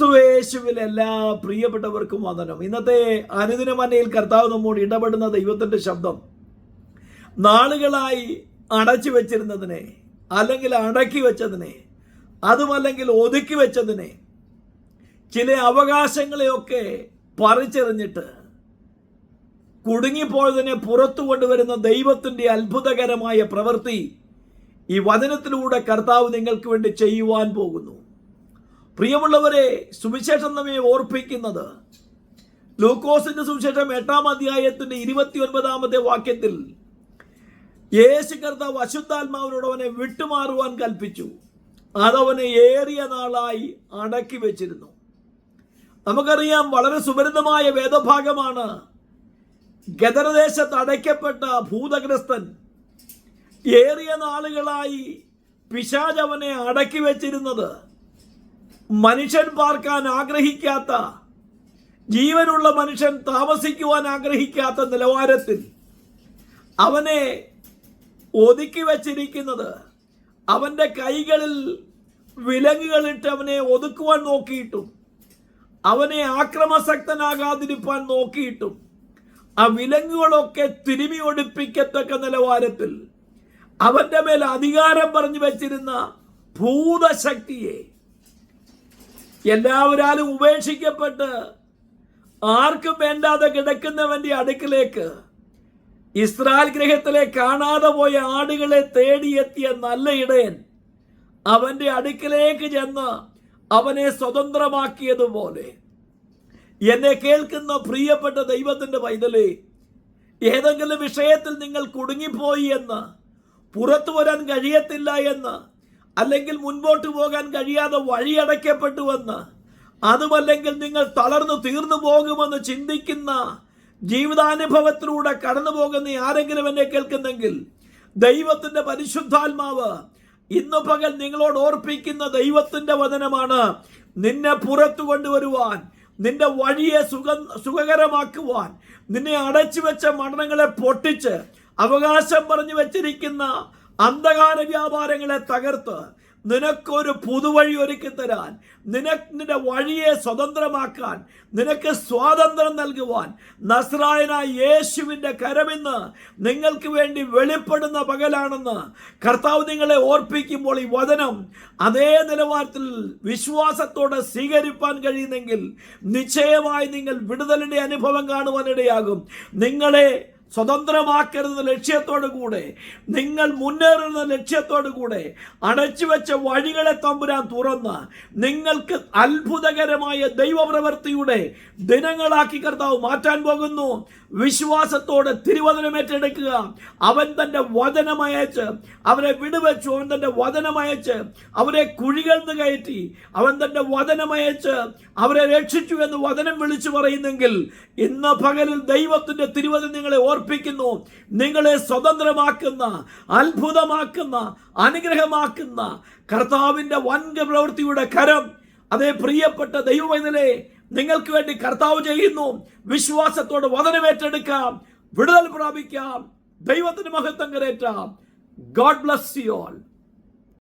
ക്രിസ്തുവേശുവിൽ എല്ലാ പ്രിയപ്പെട്ടവർക്കും വന്ദനം. ഇന്നത്തെ അനുദിന മനയിൽ കർത്താവ് നമ്മോട് ഇടപെടുന്ന ദൈവത്തിന്റെ ശബ്ദം നാളുകളായി അടച്ചു വെച്ചിരുന്നതിനെ അല്ലെങ്കിൽ അടക്കി വെച്ചതിനെ അതുമല്ലെങ്കിൽ ഒതുക്കി വെച്ചതിനെ ചില അവകാശങ്ങളെയൊക്കെ പറിച്ചെറിഞ്ഞിട്ട് കുടുങ്ങിപ്പോയതിനെ പുറത്തു കൊണ്ടുവരുന്ന ദൈവത്തിന്റെ അത്ഭുതകരമായ പ്രവൃത്തി ഈ വചനത്തിലൂടെ കർത്താവ് നിങ്ങൾക്ക് വേണ്ടി ചെയ്യുവാൻ പോകുന്നു. പ്രിയമുള്ളവരെ സുവിശേഷം നമ്മെ ഓർപ്പിക്കുന്നത് ലൂക്കോസിന്റെ സുവിശേഷം എട്ടാം അധ്യായത്തിന്റെ ഇരുപത്തി ഒൻപതാമത്തെ വാക്യത്തിൽ യേശു കർത്താവ് അശുദ്ധാത്മാവിനോട് അവനെ വിട്ടുമാറുവാൻ കൽപ്പിച്ചു. അതവനെ ഏറിയ നാളായി അടക്കി വെച്ചിരുന്നു. നമുക്കറിയാം വളരെ സുപരിതമായ വേദഭാഗമാണ് ഗദരദേശത്ത് അടയ്ക്കപ്പെട്ട ഭൂതഗ്രസ്തൻ ഏറിയ നാളുകളായി പിശാജ് അവനെ അടക്കി വെച്ചിരുന്നത്. മനുഷ്യൻ പാർക്കാൻ ആഗ്രഹിക്കാത്ത ജീവനുള്ള മനുഷ്യൻ താമസിക്കുവാൻ ആഗ്രഹിക്കാത്ത നിലവാരത്തിൽ അവനെ ഒതുക്കി വച്ചിരിക്കുന്നത് അവന്റെ കൈകളിൽ വിലങ്ങുകളിട്ട് അവനെ ഒതുക്കുവാൻ നോക്കിയിട്ടും അവനെ ആക്രമസക്തനാകാതിരിപ്പാൻ നോക്കിയിട്ടും ആ വിലങ്ങുകളൊക്കെ തിരുമി ഒടിപ്പിക്കത്തക്ക നിലവാരത്തിൽ അവന്റെ മേൽ അധികാരം പറഞ്ഞു വച്ചിരുന്ന ഭൂതശക്തിയെ എല്ലാവരാലും ഉപേക്ഷിക്കപ്പെട്ട് ആർക്കും വേണ്ടാതെ കിടക്കുന്നവന്റെ അടുക്കിലേക്ക് ഇസ്രായേൽ ഗ്രഹത്തിലെ കാണാതെ പോയ ആടുകളെ തേടിയെത്തിയ നല്ല ഇടയൻ അവന്റെ അടുക്കിലേക്ക് ചെന്ന് അവനെ സ്വതന്ത്രമാക്കിയതുപോലെ. എന്നെ കേൾക്കുന്ന പ്രിയപ്പെട്ട ദൈവത്തിന്റെ പൈതലേ ഏതെങ്കിലും വിഷയത്തിൽ നിങ്ങൾ കുടുങ്ങിപ്പോയി എന്ന് പുറത്തു വരാൻ കഴിയത്തില്ല എന്ന് അല്ലെങ്കിൽ മുൻപോട്ട് പോകാൻ കഴിയാതെ വഴിയടയ്ക്കപ്പെട്ടുവെന്ന് അതുമല്ലെങ്കിൽ നിങ്ങൾ തളർന്നു തീർന്നു പോകുമെന്ന് ചിന്തിക്കുന്ന ജീവിതാനുഭവത്തിലൂടെ കടന്നു പോകുന്ന ആരെങ്കിലും എന്നെ കേൾക്കുന്നെങ്കിൽ ദൈവത്തിന്റെ പരിശുദ്ധാത്മാവ് ഇന്ന് പകൽ നിങ്ങളോട് ഓർപ്പിക്കുന്ന ദൈവത്തിന്റെ വചനമാണ് നിന്നെ പുറത്തു കൊണ്ടുവരുവാൻ നിന്റെ വഴിയെ സുഖ സുഖകരമാക്കുവാൻ നിന്നെ അടച്ചു വെച്ച മരണങ്ങളെ പൊട്ടിച്ച് അവകാശം പറഞ്ഞു വെച്ചിരിക്കുന്ന അന്ധകാര വ്യാപാരങ്ങളെ തകർത്ത് നിനക്കൊരു പുതുവഴി ഒരുക്കി തരാൻ നിനക്ക് നിന്റെ വഴിയെ സ്വതന്ത്രമാക്കാൻ നിനക്ക് സ്വാതന്ത്ര്യം നൽകുവാൻ നസ്രായനായ യേശുവിന്റെ കരമിന്ന് നിങ്ങൾക്ക് വേണ്ടി വെളിപ്പെടുന്ന പകലാണെന്ന് കർത്താവ് നിങ്ങളെ ഓർപ്പിക്കുമ്പോൾ ഈ വചനം അതേ നിലവാരത്തിൽ വിശ്വാസത്തോടെ സ്വീകരിപ്പാൻ കഴിയുന്നെങ്കിൽ നിശ്ചയമായി നിങ്ങൾ വിടുതലിന്റെ അനുഭവം കാണുവാനിടയാകും. നിങ്ങളെ സ്വതന്ത്രമാക്കരുന്ന ലക്ഷ്യത്തോടു കൂടെ. നിങ്ങൾ മുന്നേറുന്ന ലക്ഷ്യത്തോടു കൂടെ അടച്ചു വെച്ച വഴികളെ തമ്പുരാൻ തുറന്ന് നിങ്ങൾക്ക് അത്ഭുതകരമായ ദൈവപ്രവൃത്തിയുടെ ദിനങ്ങളാക്കി കർത്താവ് മാറ്റാൻ പോകുന്നു. വിശ്വാസത്തോടെ തിരുവചനമേറ്റെടുക്കുക അവൻ തന്റെ വചനമയച്ച് അവരെ വിടുവെച്ചു. അവൻ തന്റെ വചനമയച്ച് അവരെ കുഴികൾ നിന്ന് കയറ്റി അവൻ തന്റെ വചനമയച്ച് അവരെ രക്ഷിച്ചു എന്ന് വചനം വിളിച്ചു പറയുന്നെങ്കിൽ ഇന്ന് പകലിൽ ദൈവത്തിന്റെ തിരുവചനം നിങ്ങളെ ഓർപ്പിക്കുന്നു നിങ്ങളെ സ്വതന്ത്രമാക്കുന്ന അത്ഭുതമാക്കുന്ന അനുഗ്രഹമാക്കുന്ന കർത്താവിന്റെ വൻക പ്രവൃത്തിയുടെ കരം. അതേ പ്രിയപ്പെട്ട ദൈവവൈതലെ നിങ്ങൾക്ക് വേണ്ടി കർത്താവ് ചെയ്യുന്നു. വിശ്വാസത്തോടെ വതനമേറ്റെടുക്കാം വിടുതൽ പ്രാപിക്കാം. ദൈവത്തിന് മഹത്വം കരേറ്റാം. God bless you all